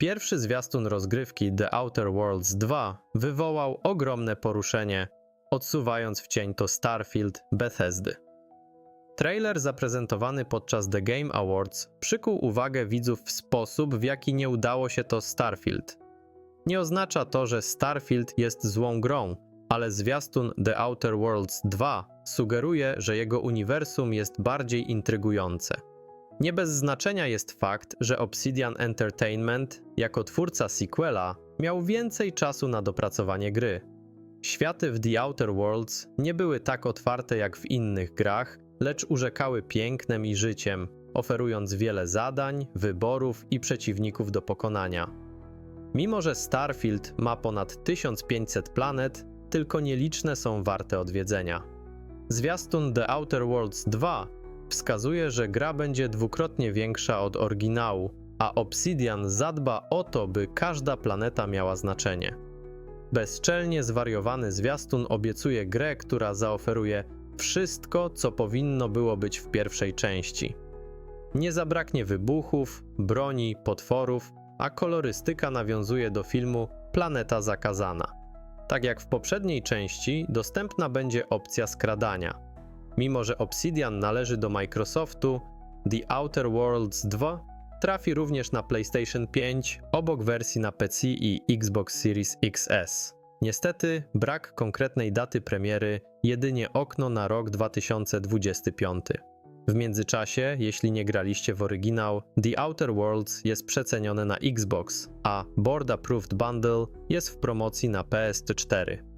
Pierwszy zwiastun rozgrywki The Outer Worlds 2 wywołał ogromne poruszenie, odsuwając w cień to Starfield Bethesdy. Trailer zaprezentowany podczas The Game Awards przykuł uwagę widzów w sposób, w jaki nie udało się to Starfield. Nie oznacza to, że Starfield jest złą grą, ale zwiastun The Outer Worlds 2 sugeruje, że jego uniwersum jest bardziej intrygujące. Nie bez znaczenia jest fakt, że Obsidian Entertainment, jako twórca sequela, miał więcej czasu na dopracowanie gry. Światy w The Outer Worlds nie były tak otwarte jak w innych grach, lecz urzekały pięknem i życiem, oferując wiele zadań, wyborów i przeciwników do pokonania. Mimo, że Starfield ma ponad 1500 planet, tylko nieliczne są warte odwiedzenia. Zwiastun The Outer Worlds 2 wskazuje, że gra będzie dwukrotnie większa od oryginału, a Obsidian zadba o to, by każda planeta miała znaczenie. Bezczelnie zwariowany zwiastun obiecuje grę, która zaoferuje wszystko, co powinno było być w pierwszej części. Nie zabraknie wybuchów, broni, potworów, a kolorystyka nawiązuje do filmu Planeta Zakazana. Tak jak w poprzedniej części, dostępna będzie opcja skradania. Mimo, że Obsidian należy do Microsoftu, The Outer Worlds 2 trafi również na PlayStation 5 obok wersji na PC i Xbox Series XS. Niestety, brak konkretnej daty premiery, jedynie okno na rok 2025. W międzyczasie, jeśli nie graliście w oryginał, The Outer Worlds jest przecenione na Xbox, a Board Approved Bundle jest w promocji na PS4.